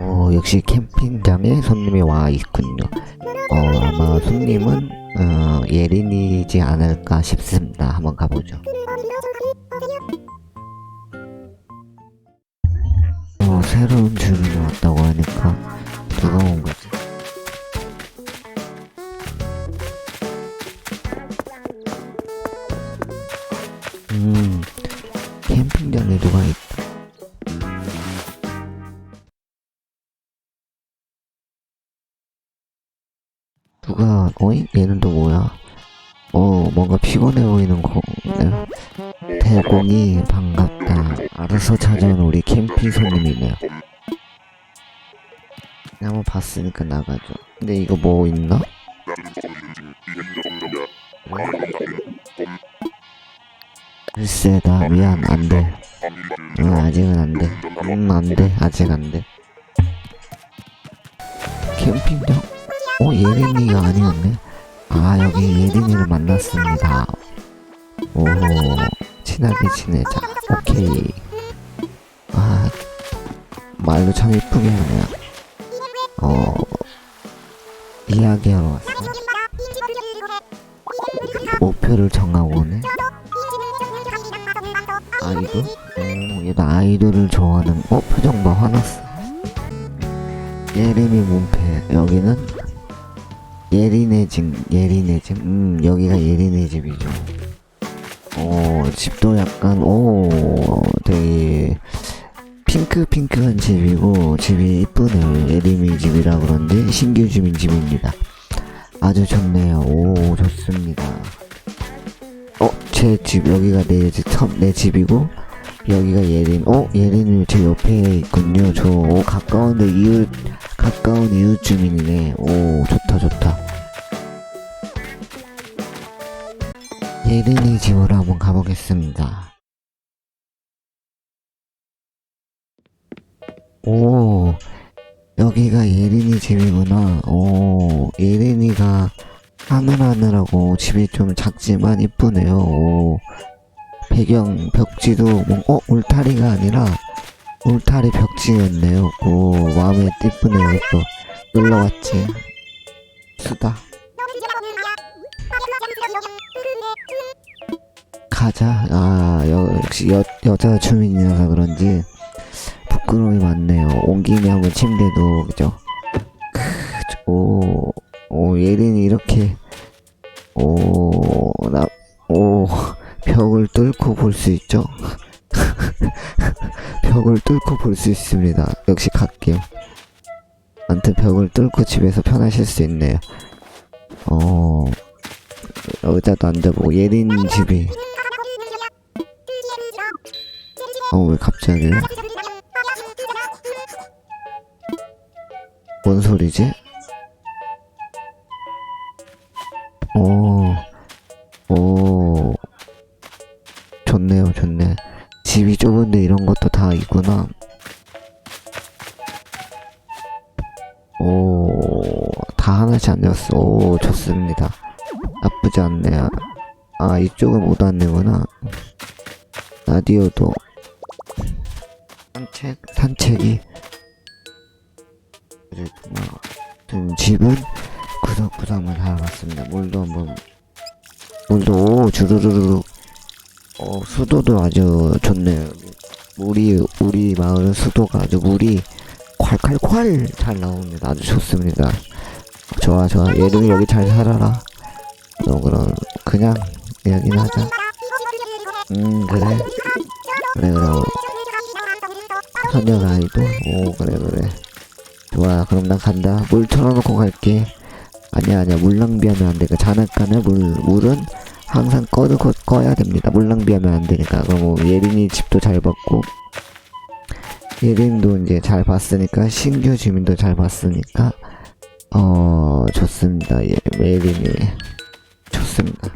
어, 역시 캠핑장에 손님이 와 있군요. 어, 아마 손님은 어, 예린이지 않을까 싶습니다. 한번 가보죠. 어, 새로운 주민이 왔다고 하니까 누가 온 거지? 음, 캠핑장에 누가 있다. 누가, 어이? 얘는 또 뭐야? 어, 뭔가 피곤해 보이는 거. 네. 대공이 반갑다. 알아서 찾아온 우리 캠핑 손님이네요. 한번 봤으니까 나가죠. 근데 이거 뭐 있나? 글쎄, 나 미안, 안 돼. 응, 아직은 안 돼. 응, 안 돼. 아직 안 돼. 캠핑장? 어, 예린이가 아니었네. 아, 여기 예린이를 만났습니다. 오, 친하게 지내자. 오케이. 아, 말도 참 이쁘게 하네요. 어, 이야기하러 왔어. 목표를 정하고 오네. 아이돌? 오, 얘도 아이돌을 좋아하는, 어, 표정 봐, 화났어. 예림이 문패. 여기는 예린의 집, 예린의 집. 음, 여기가 예린의 집이죠. 어, 집도 약간, 오, 되게 핑크핑크한 집이고, 집이 이쁘네요. 예림이 집이라 그런지 신규 주민 집입니다. 아주 좋네요. 오, 좋습니다. 어, 제 집, 여기가 내 집, 첫, 내 집이고, 여기가 예린, 어, 예린이 제 옆에 있군요. 저, 오, 가까운데 이웃, 가까운 이웃 주민이네. 오, 좋다, 좋다. 예린이 집으로 한번 가보겠습니다. 오, 여기가 예린이 집이구나. 오, 예린이가 하늘하늘하고 집이 좀 작지만 이쁘네요. 오, 배경 벽지도 뭐, 어, 울타리가 아니라 울타리 벽 지였네요. 오, 마음에 이쁘네요. 또 놀러 왔지. 수다. 가자. 아, 여, 역시 여, 여자 주민이라서 그런지 부끄러움이 많네요. 온 김에 한번 침대도, 그죠? 크, 오, 오, 예린이 이렇게, 오, 나, 오, 벽을 뚫고 볼 수 있죠? 벽을 뚫고 볼 수 있습니다. 역시 갈게요. 아무튼 벽을 뚫고 집에서 편하실 수 있네요. 어, 의자도 앉아보고, 예린 집이, 어, 왜 갑자기? 뭔 소리지? 오, 다 하나씩 앉았어. 오, 좋습니다. 나쁘지 않네요. 아, 이쪽은 못 앉는구나. 라디오도 산책 산책이. 아무튼 집은 구석구석만 살아봤습니다. 물도 한번 물도 오 주르르르 어 수도도 아주 좋네요. 물이 우리 마을은 수도가 아주 물이 콸콸콸 잘 나옵니다. 아주 좋습니다. 좋아 좋아. 얘도 여기 잘 살아라. 너 그럼 그냥 이야기나 하자. 음 그래. 그래 그래 소녀 아이도 오 그래 그래. 좋아 그럼 난 간다. 물 틀어놓고 갈게. 아니야 아니야. 물 낭비하면 안 되니까. 자나까는 물 물은 항상 꺼놓고 꺼야 됩니다. 물 낭비하면 안 되니까. 그럼 뭐 예린이 집도 잘 봤고. 예린도 이제 잘 봤으니까 신규 주민도 잘 봤으니까 어 좋습니다. 예 예린이 좋습니다